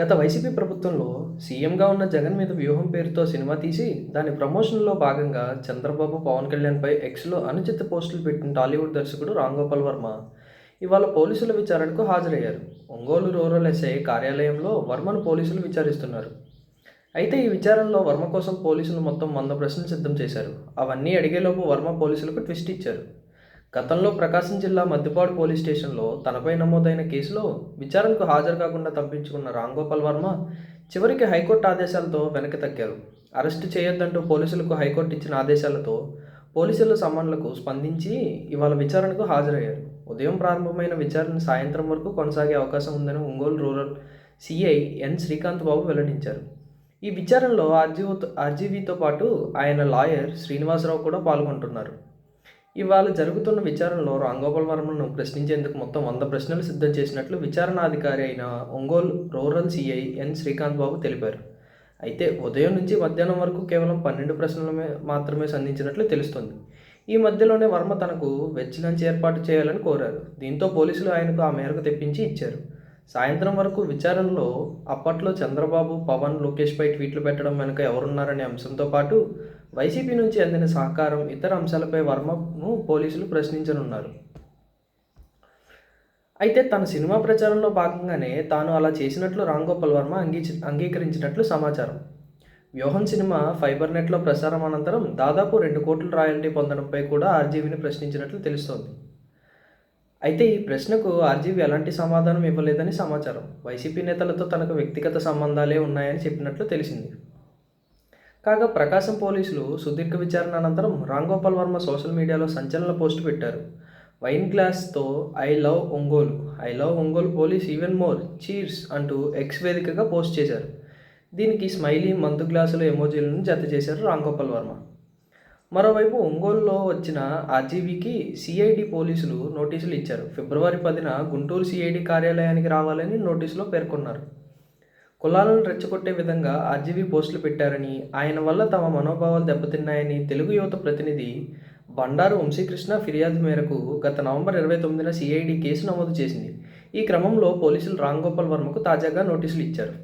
గత వైసీపీ ప్రభుత్వంలో సీఎంగా ఉన్న జగన్ మీద వ్యూహం పేరుతో సినిమా తీసి దాని ప్రమోషన్లో భాగంగా చంద్రబాబు పవన్ కళ్యాణ్పై ఎక్స్లో అనుచిత పోస్టులు పెట్టిన టాలీవుడ్ దర్శకుడు రామ్ గోపాల్ వర్మ. ఇవాళ పోలీసుల విచారణకు హాజరయ్యారు. ఒంగోలు రూరల్ ఎస్ఐ కార్యాలయంలో వర్మను పోలీసులు విచారిస్తున్నారు. అయితే ఈ విచారణలో వర్మ కోసం పోలీసులు మొత్తం వంద ప్రశ్నలు సిద్ధం చేశారు. అవన్నీ అడిగేలోపు వర్మ పోలీసులకు ట్విస్ట్ ఇచ్చారు. గతంలో ప్రకాశం జిల్లా మద్దిపాడు పోలీస్ స్టేషన్లో తనపై నమోదైన కేసులో విచారణకు హాజరు కాకుండా తప్పించుకున్న రామ్ గోపాల్ వర్మ చివరికి హైకోర్టు ఆదేశాలతో వెనక్కి తగ్గారు. అరెస్టు చేయొద్దంటూ పోలీసులకు హైకోర్టు ఇచ్చిన ఆదేశాలతో పోలీసుల సమన్లకు స్పందించి ఇవాళ విచారణకు హాజరయ్యారు. ఉదయం ప్రారంభమైన విచారణ సాయంత్రం వరకు కొనసాగే అవకాశం ఉందని Ongole rural CI N Srikanth Babu వెల్లడించారు. ఈ విచారణలో ఆర్జీవతో ఆర్జీవీతో పాటు ఆయన లాయర్ శ్రీనివాసరావు కూడా పాల్గొంటున్నారు. ఇవాళ జరుగుతున్న విచారణలో రాంగోపాల్ వర్మను ప్రశ్నించేందుకు మొత్తం వంద ప్రశ్నలు సిద్ధం చేసినట్లు విచారణాధికారి అయిన Ongole rural CI N Srikanth Babu తెలిపారు. అయితే ఉదయం నుంచి మధ్యాహ్నం వరకు కేవలం పన్నెండు ప్రశ్నలు మాత్రమే సంధించినట్లు తెలుస్తుంది. ఈ మధ్యలోనే వర్మ తనకు వెజ్ లంచ్ ఏర్పాటు చేయాలని కోరారు. దీంతో పోలీసులు ఆయనకు ఆ మేరకు తెప్పించి ఇచ్చారు. సాయంత్రం వరకు విచారణలో అప్పట్లో చంద్రబాబు పవన్ లోకేష్పై ట్వీట్లు పెట్టడం వెనుక ఎవరున్నారనే అంశంతో పాటు వైసీపీ నుంచి అందిన సహకారం ఇతర అంశాలపై వర్మను పోలీసులు ప్రశ్నించనున్నారు. అయితే తన సినిమా ప్రచారంలో భాగంగానే తాను అలా చేసినట్లు రామ్ గోపాల్ వర్మ అంగీ అంగీకరించినట్లు సమాచారం. వ్యూహం సినిమా ఫైబర్ నెట్లో ప్రసారం అనంతరం దాదాపు రెండు కోట్ల రాయల్టీ పొందడంపై కూడా ఆర్జీవీని ప్రశ్నించినట్లు తెలుస్తోంది. అయితే ఈ ప్రశ్నకు ఆర్జీవీ ఎలాంటి సమాధానం ఇవ్వలేదని సమాచారం. వైసీపీ నేతలతో తనకు వ్యక్తిగత సంబంధాలే ఉన్నాయని చెప్పినట్లు తెలిసింది. కాగా ప్రకాశం పోలీసులు సుదీర్ఘ విచారణ అనంతరం రామ్ గోపాల్ వర్మ సోషల్ మీడియాలో సంచలన పోస్టు పెట్టారు. వైన్ గ్లాస్తో I love Ongole I love Ongole police even more cheers అంటూ ఎక్స్ వేదికగా పోస్ట్ చేశారు. దీనికి స్మైలీ మందు గ్లాసుల ఎమోజీలను జత చేశారు రామ్ గోపాల్ వర్మ. మరోవైపు ఒంగోలులో వచ్చిన ఆర్జీవీకి సిఐడి పోలీసులు నోటీసులు ఇచ్చారు. ఫిబ్రవరి పదిన గుంటూరు సిఐడి కార్యాలయానికి రావాలని నోటీసులో పేర్కొన్నారు. కులాలను రెచ్చగొట్టే విధంగా ఆర్జీవీ పోస్టులు పెట్టారని ఆయన వల్ల తమ మనోభావాలు దెబ్బతిన్నాయని తెలుగు యువత ప్రతినిధి బండారు వంశీకృష్ణ ఫిర్యాదు మేరకు గత నవంబర్ ఇరవై తొమ్మిదిన సిఐడి కేసు నమోదు చేసింది. ఈ క్రమంలో పోలీసులు రామ్ గోపాల్ వర్మకు తాజాగా నోటీసులు ఇచ్చారు.